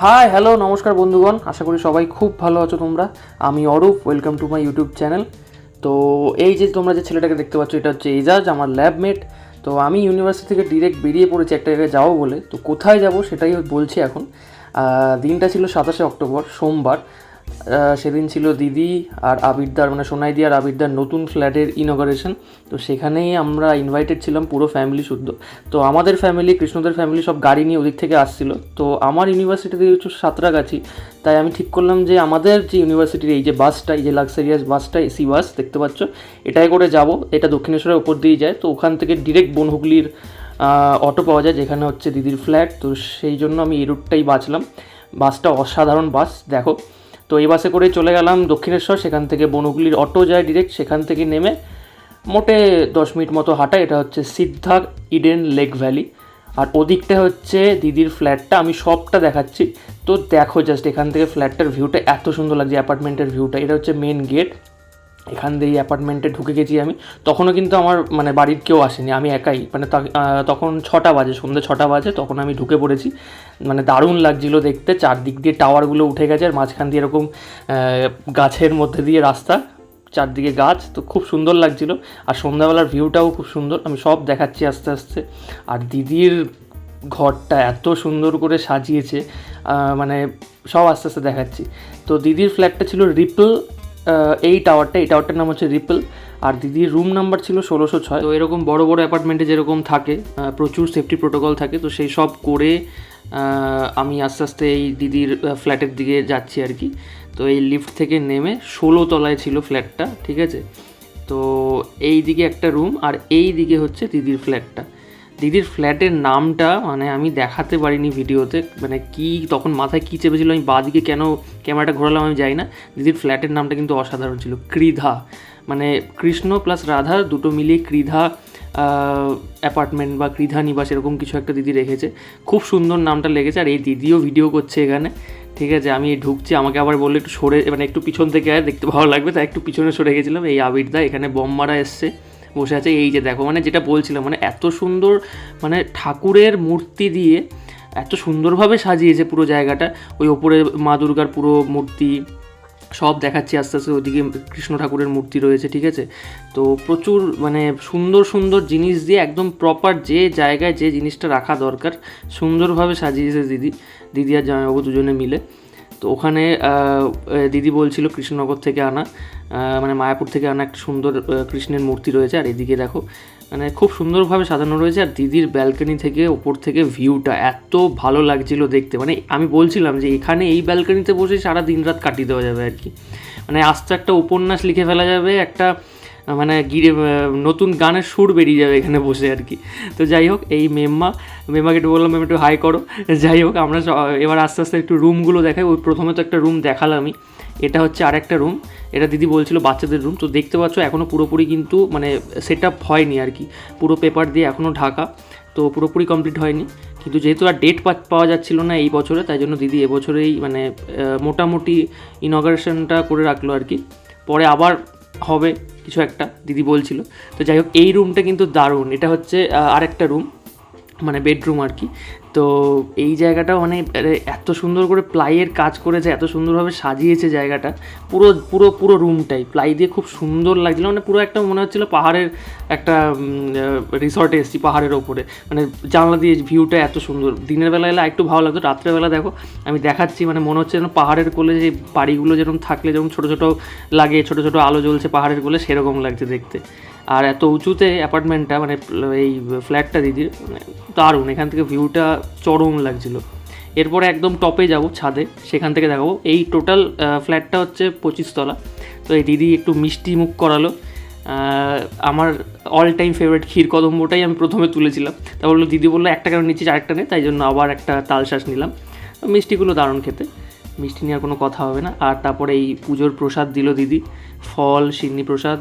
Hi hello নমস্কার বন্ধুগণ। আশা করি সবাই খুব ভালো আছো তোমরা। আমি Arup welcome to my YouTube channel তো এই যে তোমরা যে ছেলেটাকে দেখতে পাচ্ছ, এটা হচ্ছে এজাজ, আমার ল্যাবমেট তো আমি ইউনিভার্সিটি থেকে ডিরেক্ট বেরিয়ে পড়েছি একটা জায়গায় যাব বলে। তো কোথায় যাব সেটাই বলছি এখন। দিনটা ছিল সাতাশে অক্টোবর, সোমবার। সেদিন ছিল দিদি আর আবিরদার মানে সোনাইদি আর আবিরদার নতুন ফ্ল্যাটের ইনগরেশন তো সেখানেই আমরা ইনভাইটেড ছিলাম পুরো ফ্যামিলি শুদ্ধ। তো আমাদের ফ্যামিলি কৃষ্ণদের ফ্যামিলি সব গাড়ি নিয়ে ওদিক থেকে আসছিল। তো আমার ইউনিভার্সিটিতে হচ্ছে সাঁতরাগাছি, তাই আমি ঠিক করলাম যে আমাদের যে ইউনিভার্সিটির এই যে বাসটা, এই যে লাক্সারিয়াস বাসটা, এসি বাস, দেখতে পাচ্ছ? এটাই করে যাব। এটা দক্ষিণেশ্বরের ওপর দিয়ে যায়। তো ওখান থেকে ডিরেক্ট বনহুগলির অটো পাওয়া যায়, যেখানে হচ্ছে দিদির ফ্ল্যাট তো সেই জন্য আমি এই রুটটাই বাঁচলাম। বাসটা অসাধারণ বাস, দেখো। তো এই বাসে করে চলে গেলাম দক্ষিণেশ্বর, সেখান থেকে বনুগুলির অটো যায় ডিরেক্ট সেখান থেকে নেমে মোটে দশ মিনিট মতো হাঁটা, এটা হচ্ছে সিদ্ধার্থ ইডেন লেক ভ্যালি। আর ওদিকটা হচ্ছে দিদির ফ্ল্যাটটা, আমি সবটা দেখাচ্ছি। তো দেখো জাস্ট এখান থেকে ফ্ল্যাটটার ভিউটা এত সুন্দর লাগছে অ্যাপার্টমেন্টের ভিউটা এটা হচ্ছে মেন গেট এখান দিয়ে অ্যাপার্টমেন্টে ঢুকে গেছি আমি। তখনও কিন্তু আমার মানে বাড়ির কেউ আসেনি, আমি একাই। মানে তখন ছটা বাজে, সন্ধ্যে ছটা বাজে, তখন আমি ঢুকে পড়েছি। মানে দারুণ লাগছিল দেখতে, চারদিক দিয়ে টাওয়ারগুলো উঠে গেছে, আর মাঝখান দিয়ে এরকম গাছের মধ্যে দিয়ে রাস্তা, চারদিকে গাছ, তো খুব সুন্দর লাগছিল। আর সন্ধ্যাবেলার ভিউটাও খুব সুন্দর, আমি সব দেখাচ্ছি আস্তে আস্তে। আর দিদির ঘরটা এত সুন্দর করে সাজিয়েছে মানে সব আস্তে আস্তে দেখাচ্ছি। তো দিদির ফ্ল্যাটটা ছিল রিপল এই টাওয়ারটা এই টাওয়ারটার নাম হচ্ছে রিপল আর দিদির রুম নাম্বার ছিল ষোলোশো ছয়। তো এরকম বড় বড় অ্যাপার্টমেন্টে যেরকম থাকে প্রচুর সেফটি প্রোটোকল থাকে, তো সেই সব করে আমি আস্তে আস্তে এই দিদির ফ্ল্যাটের দিকে যাচ্ছি আর কি। তো এই লিফট থেকে নেমে ষোলো তলায় ছিল ফ্ল্যাটটা ঠিক আছে? তো এই দিকে একটা রুম আর এই দিকে হচ্ছে দিদির ফ্ল্যাটটা দিদির ফ্ল্যাটের নামটা মানে আমি দেখাতে পারিনি ভিডিওতে মানে কি, তখন মাথায় কী চেপেছিল, আমি বাদিকে কেন ক্যামেরাটা ঘোরালাম আমি যাই না। দিদির ফ্ল্যাটের নামটা কিন্তু অসাধারণ ছিল, ক্রিধা। মানে কৃষ্ণ প্লাস রাধা দুটো মিলিয়ে ক্রিধা অ্যাপার্টমেন্ট বা কৃধা নিবাস এরকম কিছু একটা দিদি রেখেছে। খুব সুন্দর নামটা লেগেছে, আর এই দিদিও ভিডিও করছে এখানে। ঠিক আছে, আমি ঢুকছি, আমাকে আবার বলল একটু সরে মানে একটু পিছন থেকে আয়, দেখতে ভালো লাগবে, তাই একটু পিছনে সরে গেছিলাম। এই আবিরদা এখানে বম মারা এসছে। বসে আছে, এই যে দেখো মানে যেটা বলছিলাম মানে এত সুন্দর মানে ঠাকুরের মূর্তি দিয়ে এত সুন্দরভাবে সাজিয়েছে পুরো জায়গাটা। ওই ওপরে মা দুর্গার পুরো মূর্তি, সব দেখাচ্ছি আস্তে আস্তে, ওইদিকে কৃষ্ণ ঠাকুরের মূর্তি রয়েছে, ঠিক আছে? তো প্রচুর মানে সুন্দর সুন্দর জিনিস দিয়ে একদম প্রপার যে জায়গায় যে জিনিসটা রাখা দরকার, সুন্দরভাবে সাজিয়েছে দিদি দিদি আর জামাইবাবু দুজনে মিলে। তো ওখানে দিদি বলছিল কৃষ্ণনগর থেকে আনা মানে মায়াপুর থেকে আনা একটা সুন্দর কৃষ্ণের মূর্তি রয়েছে, আর এদিকে দেখো মানে খুব সুন্দরভাবে সাজানো রয়েছে, আর দিদির ব্যালকনি থেকে ওপর থেকে ভিউটা এত ভালো লাগছিল দেখতে। মানে আমি বলছিলাম যে এখানে এই ব্যালকনিতে বসে সারা দিন রাত কাটিয়ে দেওয়া যাবে আর কি। মানে আস্তে একটা উপন্যাস লিখে ফেলা যাবে, একটা মানে গিরে নতুন গানের সুর বেরিয়ে যাবে এখানে বসে আর কি। তো যাই হোক, এই মেম্মা, মেম্মাকে একটু বললাম মেম একটু হাই করো। যাই হোক, আমরা এবার আস্তে আস্তে একটু রুমগুলো দেখাই। ওই প্রথমে তো একটা রুম দেখালামই। এটা হচ্ছে আরেকটা রুম এটা দিদি বলছিল বাচ্চাদের রুম তো দেখতে পাচ্ছ এখনও পুরোপুরি কিন্তু মানে সেট আপ হয়নি আর কি। পুরো পেপার দিয়ে এখনও ঢাকা। তো পুরোপুরি কমপ্লিট হয়নি। কিন্তু যেহেতু আর ডেট পাওয়া যাচ্ছিল না এই বছরে, তাই জন্য দিদি এবছরেই মানে মোটামুটি ইনগ্রেশনটা করে রাখল আর কি। পরে আবার হবে, কিছু একটা দিদি বলছিল। তো যাই হোক, এই রুমটা কিন্তু দারুণ। এটা হচ্ছে আরেকটা রুম মানে বেডরুম আর কি। তো এই জায়গাটাও মানে এত সুন্দর করে প্লাইয়ের কাজ করেছে, এত সুন্দরভাবে সাজিয়েছে জায়গাটা। পুরো পুরো পুরো রুমটাই প্লাই দিয়ে খুব সুন্দর লাগছিল মানে পুরো একটা মনে হচ্ছিল পাহাড়ের একটা রিসর্টে এসেছি পাহাড়ের ওপরে। মানে জানলা দিয়ে ভিউটা এত সুন্দর। দিনের বেলা এলে একটু ভালো লাগতো রাত্রেবেলা দেখো, আমি দেখাচ্ছি মানে মনে হচ্ছে যেন পাহাড়ের কোলে যে বাড়িগুলো যেরকম থাকলে যেরকম ছোটো ছোটো লাগে, ছোটো ছোটো আলো জ্বলছে পাহাড়ের কোলে, সেরকম লাগছে দেখতে। আর এত উঁচুতে অ্যাপার্টমেন্টটা মানে এই ফ্ল্যাটটা দিদির মানে দারুণ। এখান থেকে ভিউটা চরম লাগছিল। এরপরে একদম টপে যাব, ছাদে। সেখান থেকে দেখাবো। এই টোটাল ফ্ল্যাটটা হচ্ছে পঁচিশ তলা। তো এই দিদি একটু মিষ্টি মুখ করালো। আমার অল টাইম ফেভারিট ক্ষীর কদম্বটাই আমি প্রথমে তুলেছিলাম। তা বলল, দিদি বলল, একটা কেন নিচ্ছি আরেকটা নেই তাই জন্য আবার একটা তালশ্বাস নিলাম। মিষ্টিগুলো দারুণ খেতে। মিষ্টি নেওয়ার কোনো কথা হবে না। আর তারপরে এই পুজোর প্রসাদ দিল দিদি। ফল, সিন্নি প্রসাদ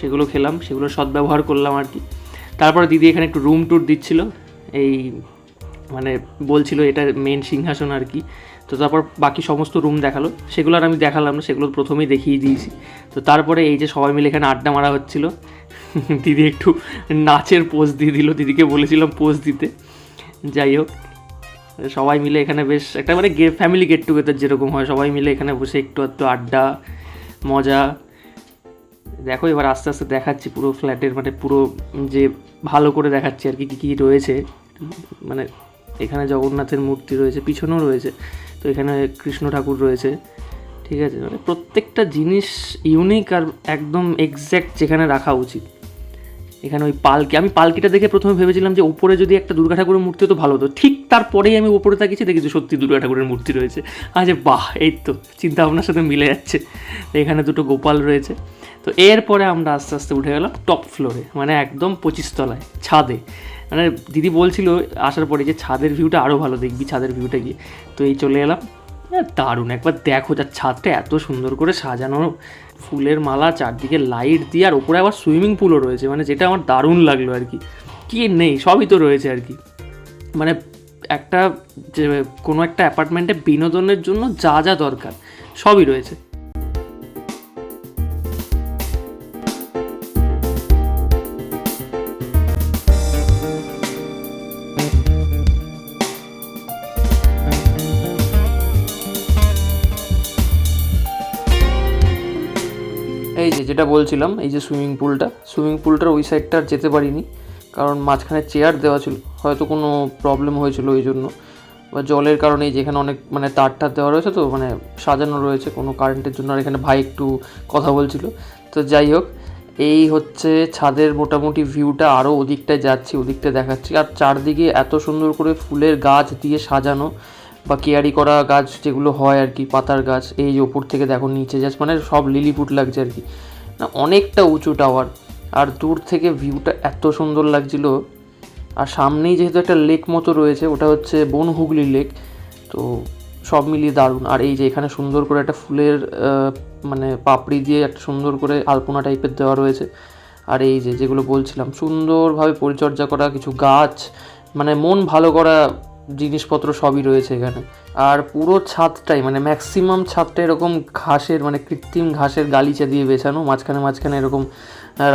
সেগুলো খেলাম, সেগুলো সদ্ব্যবহার করলাম আর কি। তারপরে দিদি এখানে একটু রুম ট্যুর দিচ্ছিল, এই মানে বলছিল এটা মেন সিংহাসন আর কি। তো তারপর বাকি সমস্ত রুম দেখাল, সেগুলো আর আমি দেখালাম না, সেগুলো প্রথমেই দেখিয়ে দিয়েছি। তো তারপরে এই যে সবাই মিলে এখানে আড্ডা মারা হচ্ছিল, দিদি একটু নাচের পোজ দিয়ে দিল, দিদিকে বলেছিলাম পোজ দিতে। যাই হোক, সবাই মিলে এখানে বেশ একটা মানে গে ফ্যামিলি গেট টুগেদার যেরকম হয়, সবাই মিলে এখানে বসে একটু একটু আড্ডা, মজা দেখো, এবার আস্তে আস্তে দেখাচ্ছি পুরো ফ্ল্যাটের মানে পুরো যে ভালো করে দেখাচ্ছি আর কি, কী কী রয়েছে। মানে এখানে জগন্নাথের মূর্তি রয়েছে, পিছনেও রয়েছে। তো এখানে কৃষ্ণ ঠাকুর রয়েছে, ঠিক আছে? মানে প্রত্যেকটা জিনিস ইউনিক আর একদম এক্স্যাক্ট যেখানে রাখা উচিত। এখানে ওই পালকি, আমি পালকিটা দেখে প্রথমে ভেবেছিলাম যে উপরে যদি একটা দুর্গা ঠাকুরের মূর্তি হতো ভালো হতো। ঠিক তারপরেই আমি উপরে তাকিয়েছি, দেখেছি সত্যি দুর্গা ঠাকুরের মূর্তি রয়েছে। আচ্ছা বাহ, এই তো চিন্তা ভাবনার সাথে মিলে যাচ্ছে। এখানে দুটো গোপাল রয়েছে। তো এরপরে আমরা আস্তে আস্তে উঠে গেলাম টপ ফ্লোরে মানে একদম পঁচিশ তলায়, ছাদে। মানে দিদি বলছিল আসার পরে যে ছাদের ভিউটা আরও ভালো দেখবি, ছাদের ভিউটা গিয়ে। তো এই চলে এলাম। দারুণ, একবার দেখো যার ছাদটা এত সুন্দর করে সাজানো। ফুলের মালা, চারদিকে লাইট দিয়ে, আর ওপরে আবার সুইমিং পুলও রয়েছে। মানে যেটা আমার দারুণ লাগল আর কি। কি নেই, সবই তো রয়েছে আর কি। মানে একটা যে কোনো একটা অ্যাপার্টমেন্টে বিনোদনের জন্য যা যা দরকার, সবই রয়েছে। যেটা বলছিলাম, এই যে সুইমিং পুলটা, সুইমিং পুলটার ওই সাইডটা আর যেতে পারিনি। কারণ মাঝখানে চেয়ার দেওয়া ছিল, হয়তো কোনো প্রবলেম হয়েছিল ওই জন্য। বা জলের কারণে যেখানে অনেক মানে তার টার দেওয়া রয়েছে তো মানে সাজানো রয়েছে কোনো কারেন্টের জন্য। আর এখানে ভাই একটু কথা বলছিল। তো যাই হোক, এই হচ্ছে ছাদের মোটামুটি ভিউটা আরও ওদিকটায় যাচ্ছি ওদিকটায় দেখাচ্ছি। আর চারদিকে এত সুন্দর করে ফুলের গাছ দিয়ে সাজানো বা কেয়ারি করা গাছ যেগুলো হয় আর কি, পাতার গাছ, এই ওপর থেকে দেখো নিচে যাচ্ছে মানে সব লিলিপুট লাগছে আর কি। অনেকটা উঁচু টাওয়ার আর দূর থেকে ভিউটা এত সুন্দর লাগছিল। আর সামনেই যেহেতু একটা লেক মতো রয়েছে, ওটা হচ্ছে বন হুগলি লেক তো সব মিলিয়ে দারুণ। আর এই যে এখানে সুন্দর করে একটা ফুলের মানে পাপড়ি দিয়ে একটা সুন্দর করে আলপনা টাইপের দেওয়া রয়েছে। আর এই যে যেগুলো বলছিলাম, সুন্দরভাবে পরিচর্যা করা কিছু গাছ মানে মন ভালো করা জিনিসপত্র সবই রয়েছে এখানে। আর পুরো ছাদটাই মানে ম্যাক্সিমাম ছাদটা এরকম ঘাসের মানে কৃত্রিম ঘাসের গালিচা দিয়ে বেছানো, মাঝখানে মাঝখানে এরকম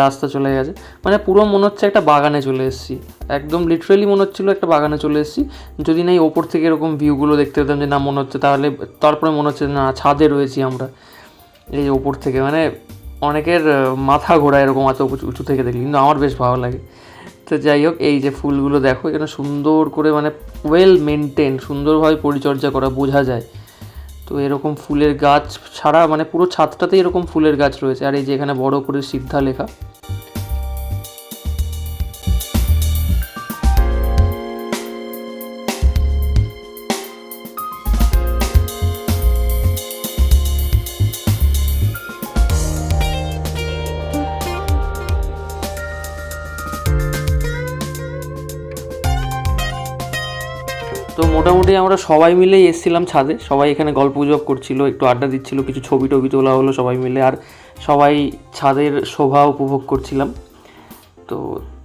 রাস্তা চলে গেছে। মানে পুরো মনে হচ্ছে একটা বাগানে চলে এসেছি। একদম লিটারেলি মনে হচ্ছিল একটা বাগানে চলে এসেছি। যদি না এই ওপর থেকে এরকম ভিউগুলো দেখতে পেতাম যে না, মনে হচ্ছে তাহলে তারপরে মনে হচ্ছে না, ছাদে রয়েছি আমরা। এই ওপর থেকে মানে অনেকের মাথা ঘোরা এরকম এত উঁচু থেকে দেখি কিন্তু আমার বেশ ভালো লাগে। তো যাই হোক, এই যে ফুলগুলো দেখো, এখানে সুন্দর করে মানে ওয়েল মেনটেন সুন্দরভাবে পরিচর্যা করা বোঝা যায়। তো এরকম ফুলের গাছ ছাড়া মানে পুরো ছাদটাতেই এরকম ফুলের গাছ রয়েছে। আর এই যে এখানে বড় করে সিদ্ধা লেখা। আমরা সবাই মিলেই এসেছিলাম ছাদে। সবাই এখানে গল্প গুজব করছিল, একটু আড্ডা দিচ্ছিল, কিছু ছবি টবি তোলা হলো সবাই মিলে, আর সবাই ছাদের শোভা উপভোগ করছিলাম। তো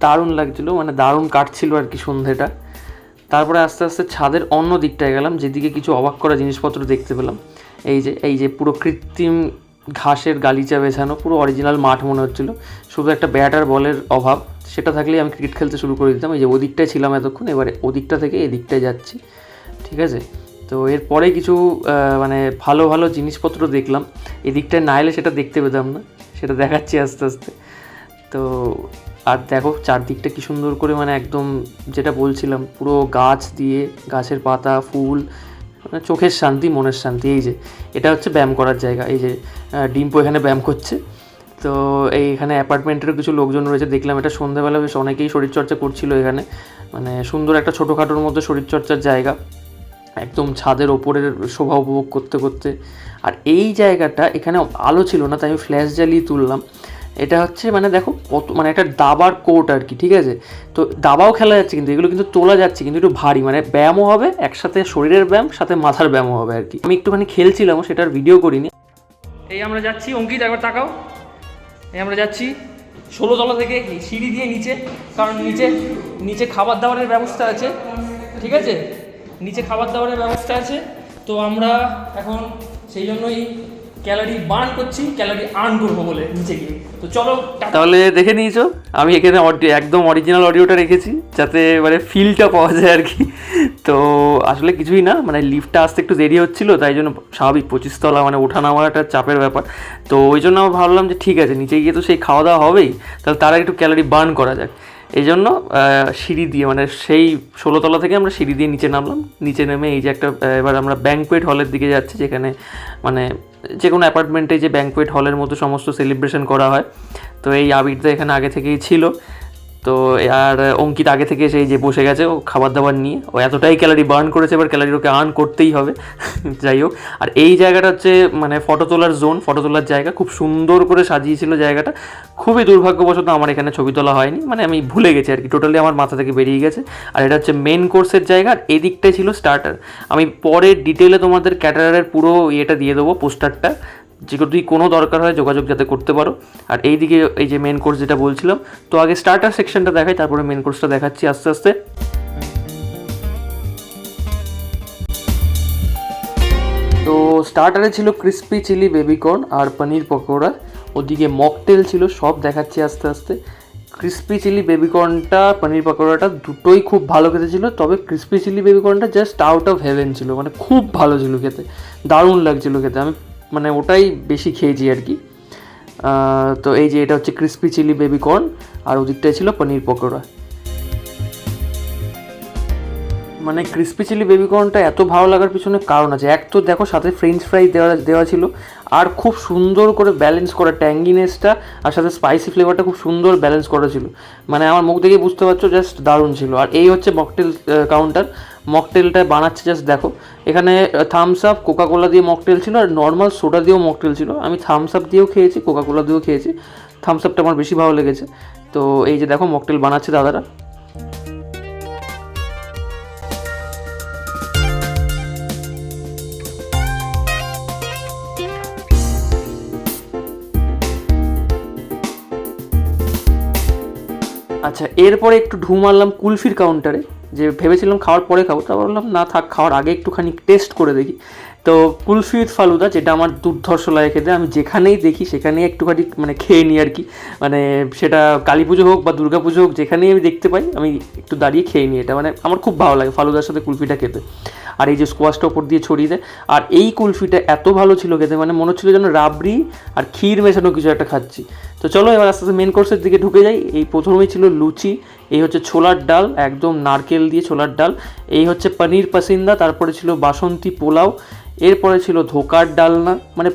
দারুণ লাগছিল মানে দারুণ কাটছিল আর কি সন্ধেটা। তারপরে আস্তে আস্তে ছাদের অন্য দিকটায় গেলাম, যেদিকে কিছু অবাক করা জিনিসপত্র দেখতে পেলাম। এই যে এই যে পুরো কৃত্রিম ঘাসের গালিচা বেছানো, পুরো অরিজিনাল মাঠ মনে হচ্ছিল। শুধু একটা ব্যাট আর বলের অভাব, সেটা থাকলেই আমি ক্রিকেট খেলতে শুরু করে দিতাম। এই যে ওদিকটায় ছিলাম এতক্ষণ, এবারে ওদিকটা থেকে এদিকটায় যাচ্ছি। ঠিক আছে? তো এরপরে কিছু মানে ভালো ভালো জিনিসপত্র দেখলাম। এদিকটায় না এলে সেটা দেখতে পেতাম না, সেটা দেখাচ্ছি আস্তে আস্তে। তো আর দেখো চারদিকটা কি সুন্দর করে মানে একদম যেটা বলছিলাম, পুরো গাছ দিয়ে, গাছের পাতা, ফুল মানে চোখের শান্তি, মনের শান্তি, এই যে, এটা হচ্ছে ব্যায়াম করার জায়গা। এই যে ডিম্পো এখানে ব্যায়াম করছে। তো এই এখানে অ্যাপার্টমেন্টেরও কিছু লোকজন রয়েছে, দেখলাম এটা সন্ধ্যেবেলা, বেশ অনেকেই শরীরচর্চা করছিল এখানে। মানে সুন্দর একটা ছোটোখাটোর মধ্যে শরীরচর্চার জায়গা। একদম ছাদের ওপরের শোভা উপভোগ করতে করতে। আর এই জায়গাটা এখানে আলো ছিল না, তাই আমি ফ্ল্যাশ জ্বালিয়ে তুললাম। এটা হচ্ছে মানে দেখো কত মানে একটা দাবার কোর্ট আর কি, ঠিক আছে? তো দাবাও খেলা যাচ্ছে কিন্তু, এগুলো কিন্তু তোলা যাচ্ছে কিন্তু একটু ভারী মানে ব্যায়ামও হবে, একসাথে শরীরের ব্যায়াম, সাথে মাথার ব্যায়ামও হবে আর কি। আমি একটুখানি খেলছিলাম, সেটার ভিডিও করিনি। এই আমরা যাচ্ছি, অঙ্কিত একবার তাকাও। এই আমরা যাচ্ছি ষোলো তলা থেকে সিঁড়ি দিয়ে নিচে, কারণ নিচে নিচে খাবার দাবারের ব্যবস্থা আছে, ঠিক আছে? নিচে খাবার দাবারের ব্যবস্থা আছে। তো আমরা এখন সেই জন্যই ক্যালোরি বার্ন করছি, ক্যালোরি আর্ন করব বলে নিচে গিয়ে। তো চলো তাহলে দেখে নিয়েছো, আমি এখানে অডিও একদম অরিজিনাল অডিওটা রেখেছি, যাতে মানে ফিলটা পাওয়া যায় আর কি। তো আসলে কিছুই না মানে লিফটটা আসতে একটু দেরি হচ্ছিল, তাই জন্য স্বাভাবিক পঁচিশ তলা মানে ওঠা নামার একটা চাপের ব্যাপার। তো ওই জন্য আমি ভাবলাম যে ঠিক আছে, নিচে গিয়ে তো সেই খাওয়া দাওয়া হবেই, তাহলে তার একটু ক্যালোরি বার্ন করা যাক। এই জন্য সিঁড়ি দিয়ে মানে সেই ষোলোতলা থেকে আমরা সিঁড়ি দিয়ে নিচে নামলাম। নিচে নেমে এই যে একটা এবার আমরা ব্যাঙ্কুয়েট হলের দিকে যাচ্ছি, যেখানে মানে যে কোনো অ্যাপার্টমেন্টে যে ব্যাঙ্কুয়েট হলের মতো সমস্ত সেলিব্রেশন করা হয়। তো এই আবিরটা এখানে আগে থেকেই ছিল। তো আর অঙ্কিত আগে থেকে সেই যে বসে গেছে ও খাবার দাবার নিয়ে, ও এতটাই ক্যালারি বার্ন করেছে, এবার ক্যালারি ওকে আর্ন করতেই হবে। যাই হোক, আর এই জায়গাটা হচ্ছে মানে ফটো তোলার জোন ফটো তোলার জায়গা। খুব সুন্দর করে সাজিয়েছিল জায়গাটা। খুবই দুর্ভাগ্যবশত আমার এখানে ছবি তোলা হয়নি। মানে আমি ভুলে গেছি আর কি টোটালি আমার মাথা থেকে বেরিয়ে গেছে। আর এটা হচ্ছে মেন কোর্সের জায়গা, আর এদিকটাই ছিল স্টার্টার আমি পরে ডিটেলে তোমাদের ক্যাটারারের পুরো ইয়েটা দিয়ে দেবো পোস্টারটা যে যদি কোনো দরকার হয় যোগাযোগ যাতে করতে পারো। আর এইদিকে এই যে মেন কোর্স যেটা বলছিলাম, তো আগে স্টার্টার সেকশনটা দেখাই, তারপরে মেন কোর্সটা দেখাচ্ছি আস্তে আস্তে। তো স্টার্টারে ছিল ক্রিস্পি চিলি বেবিকর্ন আর পনির পকোড়া ওদিকে মকটেল ছিল, সব দেখাচ্ছি আস্তে আস্তে। ক্রিস্পি চিলি বেবিকর্নটা পনির পকোড়াটা দুটোই খুব ভালো খেতে ছিল, তবে ক্রিস্পি চিলি বেবিকর্নটা জাস্ট আউট অফ হেভেন ছিল মানে খুব ভালো ছিল খেতে। দারুণ লাগছিল খেতে। আমি মানে ওটাই বেশি খেয়েছি আর কি। তো এই যে এটা হচ্ছে ক্রিস্পি চিলি বেবি কর্ন আর ওদিকটায় ছিল পনির পকোড়া। মানে ক্রিস্পি চিলি বেবি কর্নটা এত ভালো লাগার পিছনে কারণ আছে। এক তো দেখো সাথে ফ্রেঞ্চ ফ্রাই দেওয়া দেওয়া ছিল আর খুব সুন্দর করে ব্যালেন্স করা ট্যাঙ্গিনেসটা আর সাথে স্পাইসি ফ্লেভারটা খুব সুন্দর ব্যালেন্স করা ছিল। মানে আমার মুখ দেখে বুঝতে পারছ জাস্ট দারুণ ছিল। আর এই হচ্ছে মকটেল কাউন্টার মকটেলটা বানাচ্ছে জাস্ট দেখো। এখানে থামস আপ কোকাকোলা দিয়ে মকটেল ছিল আর নর্মাল সোডা দিয়েও মকটেল ছিল। আমি থামস আপ দিয়েও খেয়েছি কোকাকোলা দিয়েও খেয়েছি। থামস আপটা আমার বেশি ভালো লেগেছে। তো এই যে দেখো, মকটেল বানাচ্ছে দাদারা। আচ্ছা এরপরে একটু ঢু মারলাম কুলফির কাউন্টারে যে ভেবেছিলাম খাওয়ার পরে খাব তারপর বললাম না থাক, খাওয়ার আগে একটুখানি টেস্ট করে দেখি। তো কুলফি উইথ ফালুদা, যেটা আমার দুর্ধর্ষ লাগে খেতে, আমি যেখানেই দেখি সেখানেই একটুখানি মানে খেয়ে নিই আর কি। মানে সেটা কালী পুজো হোক বা দুর্গা পুজো হোক, যেখানেই আমি দেখতে পাই, আমি একটু দাঁড়িয়ে খেয়ে নিই এটা। মানে আমার খুব ভালো লাগে ফালুদার সাথে কুলফিটা খেতে। আর এই যে স্কোয়াশটা ওপর দিয়ে ছড়িয়ে দেয়। আর এই কুলফিটা এত ভালো ছিল খেতে মানে মনে হচ্ছিল যেন রাবড়ি আর ক্ষীর মেশানো কিছু একটা খাচ্ছি। তো চলো এবার আস্তে আস্তে মেন কোর্সের দিকে ঢুকে যাই। এই প্রথমেই ছিল লুচি, এই হচ্ছে ছোলার ডাল, একদম নারকেল দিয়ে ছোলার ডাল। এই হচ্ছে পনির পাসিন্দা, তারপরে ছিল বাসন্তী পোলাও, এরপরে ছিল ধোকার ডালনা মানে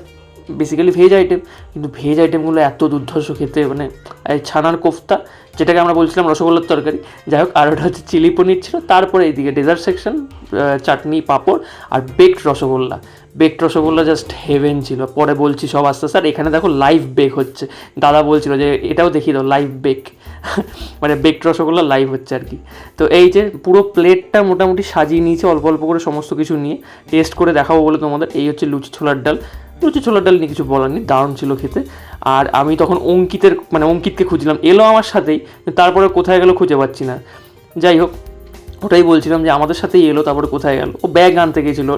বেসিক্যালি ভেজ আইটেম কিন্তু ভেজ আইটেমগুলো এত দুর্ধর্ষ খেতে মানে এই ছানার কোফতা, যেটাকে আমরা বলছিলাম রসগোল্লার তরকারি। যাই হোক, আর ওটা হচ্ছে চিলি পনির ছিল, তারপরে এইদিকে ডেজার্ট সেকশন চাটনি, পাঁপড় আর baked rasgulla. Baked rasgulla just heaven ছিল। পরে বলছি সব আস্তে আর এখানে দেখো লাইভ বেক হচ্ছে। দাদা বলছিল যে, এটাও দেখিয়ে দাও লাইভ বেক মানে বেকড রসগোল্লা লাইভ হচ্ছে আর কি। তো এই যে পুরো প্লেটটা মোটামুটি সাজিয়ে নিয়েছে, অল্প অল্প করে সমস্ত কিছু নিয়ে। টেস্ট করে দেখাবো বলে তোমাদের, এই হচ্ছে লুচি ছোলার ডাল। লুচি ছোলার ডাল নিয়ে কিছু বলার নেই, দারুণ ছিল খেতে। আর আমি তখন অঙ্কিতের মানে অঙ্কিতকে খুঁজলাম, এলো আমার সাথেই, তারপরে কোথায় গেলো খুঁজে পাচ্ছি না। যাই হোক, ওটাই বলছিলাম যে আমাদের সাথেই এলো, তারপরে কোথায় গেল। ও ব্যাগ আনতে গেছিল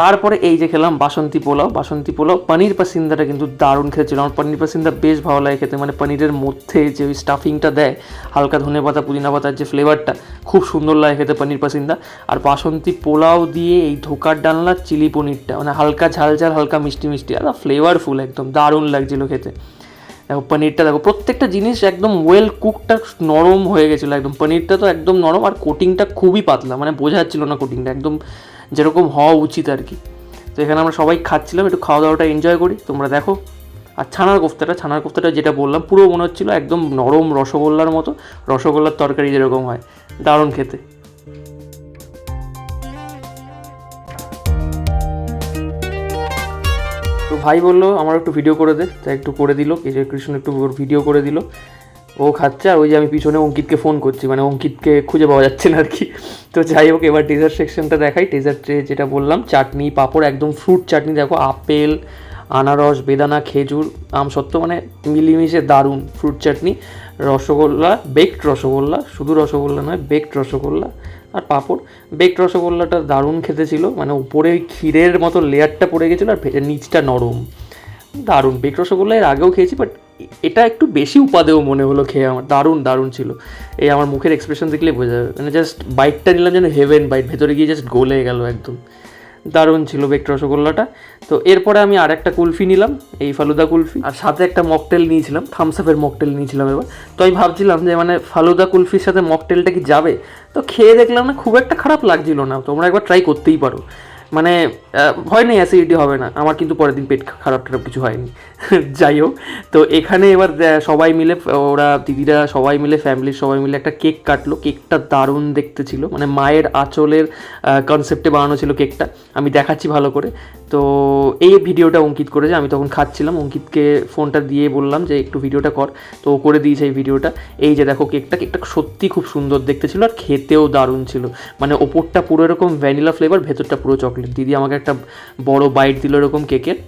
তারপরে এই যে খেলাম বাসন্তী পোলাও। বাসন্তী পোলাও, পনির পাসিন্দাটা কিন্তু দারুণ খেয়েছিল। আমার পনির পাসিন্দা বেশ ভালো লাগে খেতে। মানে পনিরের মধ্যে যে ওই স্টাফিংটা দেয়, হালকা ধনে পাতা, পুদিনা পাতার যে ফ্লেভারটা খুব সুন্দর লাগে খেতে পনির পাসিন্দা। আর বাসন্তী পোলাও দিয়ে এই ধোকার ডালনা, চিলি পনিরটা মানে হালকা ঝাল ঝাল, হালকা মিষ্টি মিষ্টি, আর ফ্লেভারফুল একদম, দারুণ লাগছিল খেতে। দেখো, পনিরটা দেখো, প্রত্যেকটা জিনিস একদম ওয়েল কুকটা নরম হয়ে গেছিল একদম। পনিরটা তো একদম নরম, আর কোটিংটা খুবই পাতলা মানে বোঝা যাচ্ছিল না কোটিংটা একদম যেরকম হওয়া উচিত আর কি। তো এখানে আমরা সবাই খাচ্ছিলাম, একটু খাওয়া দাওয়াটা এনজয় করি। তোমরা দেখো, আর ছানার কোফতাটা ছানার কোফতাটা যেটা বললাম, পুরো মনে হচ্ছিল একদম নরম রসগোল্লার মতো। রসগোল্লার তরকারি যেরকম হয়, দারুণ খেতে। তো ভাই বলল, আমার একটু ভিডিও করে দে। তাই একটু করে দিল কৃষ্ণ একটু ভিডিও করে দিল। ও খাচ্ছে আর ওই যে আমি পিছনে অঙ্কিতকে ফোন করছি মানে অঙ্কিতকে খুঁজে পাওয়া যাচ্ছে না আর কি। তো যাই হোক, এবার ডেজার্ট সেকশনটা দেখাই। ডেজার্টে যেটা বললাম, চাটনি, পাঁপড়, একদম ফ্রুট চাটনি, দেখো আপেল, আনারস, বেদানা, খেজুর, আম সত্ত্ব মানে মিলিমিশে দারুণ ফ্রুট চাটনি। রসগোল্লা বেকড রসগোল্লা, শুধু রসগোল্লা নয় বেকড রসগোল্লা আর পাঁপড়। বেকড রসগোল্লাটা দারুণ খেতে ছিল মানে উপরে ওই ক্ষীরের মতো লেয়ারটা পড়ে গেছিল আর নিচটা নরম। দারুণ। বেক রসগোল্লা এর আগেও খেয়েছি বাট এটা একটু বেশি উপাদেয় মনে হলো খেয়ে আমার, দারুণ দারুণ ছিল। এই আমার মুখের এক্সপ্রেশন দেখলে বোঝা যাবে। মানে জাস্ট বাইটটা নিলাম যেন হেভেন বাইট ভেতরে গিয়ে জাস্ট গলে গেল একদম। দারুণ ছিল বেকড রসগোল্লাটা। তো এরপরে আমি আর একটা কুলফি নিলাম, এই ফালুদা কুলফি। আর সাথে একটা মকটেল নিয়েছিলাম থামস আপের মকটেল নিয়েছিলাম এবার। তো আমি ভাবছিলাম যে মানে ফালুদা কুলফির সাথে মকটেলটা কি যাবে? তো খেয়ে দেখলাম না, খুব একটা খারাপ লাগছিল না। তোমরা একবার ট্রাই করতেই পারো। মানে ভয় নেই অ্যাসিডিটি হবে না। আমার কিন্তু পরের দিন পেট খারাপ টারাপ কিছু হয়নি। যাই হোক, তো এখানে এবার সবাই মিলে, ওরা দিদিরা সবাই মিলে ফ্যামিলির সবাই মিলে একটা কেক কাটলো। কেকটা দারুণ দেখতে ছিল। মানে মায়ের আঁচলের কনসেপ্টে বানানো ছিল কেকটা আমি দেখাচ্ছি ভালো করে। তো এই ভিডিওটা অঙ্কিত করেছে। আমি তখন খাচ্ছিলাম। অঙ্কিতকে ফোনটা দিয়ে বললাম যে, একটু ভিডিওটা কর। তো ও করে দিয়েছে এই ভিডিওটা। এই যে দেখো কেকটা কেকটা সত্যি খুব সুন্দর দেখতে ছিল আর খেতেও দারুণ ছিল। মানে ওপরটা পুরো এরকম ভ্যানিলা ফ্লেভার ভেতরটা পুরো চকলেট দিদি আমাকে একটা বড় বাইট দিল এরকম কেকের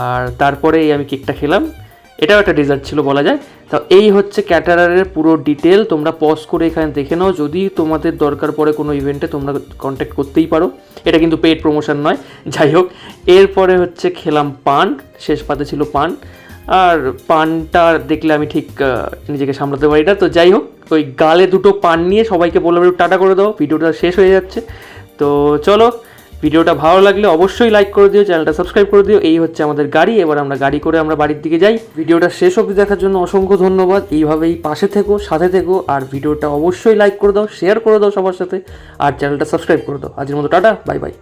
আর তারপরে আমি কেকটা খেলাম। এটাও একটা ডেজার্ট ছিল বলা যায়। তো এই হচ্ছে ক্যাটারারের পুরো ডিটেল তোমরা পজ করে এখানে দেখে নাও। যদি তোমাদের দরকার পড়ে কোনো ইভেন্টে তোমরা কন্ট্যাক্ট করতেই পারো। এটা কিন্তু পেড প্রমোশন নয়। যাই হোক, এরপরে হচ্ছে খেলাম পান। শেষ পাতে ছিল পান। আর পানটা দেখলে আমি ঠিক নিজেকে সামলাতে পারি না। তো যাই হোক, ওই গালে দুটো পান নিয়ে সবাইকে বললাম টাটা করে দাও। ভিডিওটা শেষ হয়ে যাচ্ছে। তো চলো, ভিডিওটা ভালো লাগলে অবশ্যই লাইক করে দিও চ্যানেলটা সাবস্ক্রাইব করে দিও। এই হচ্ছে আমাদের গাড়ি, এবার আমরা গাড়ি করে আমরা বাড়ির দিকে যাই। ভিডিওটা শেষ অবধি দেখার জন্য অসংখ্য ধন্যবাদ। এইভাবেই পাশে থেকো, সাথে থেকো, আর ভিডিওটা অবশ্যই লাইক করে দাও শেয়ার করে দাও সবার সাথে, আর চ্যানেলটা সাবস্ক্রাইব করে দাও। আজকের মতো টাটা বাই বাই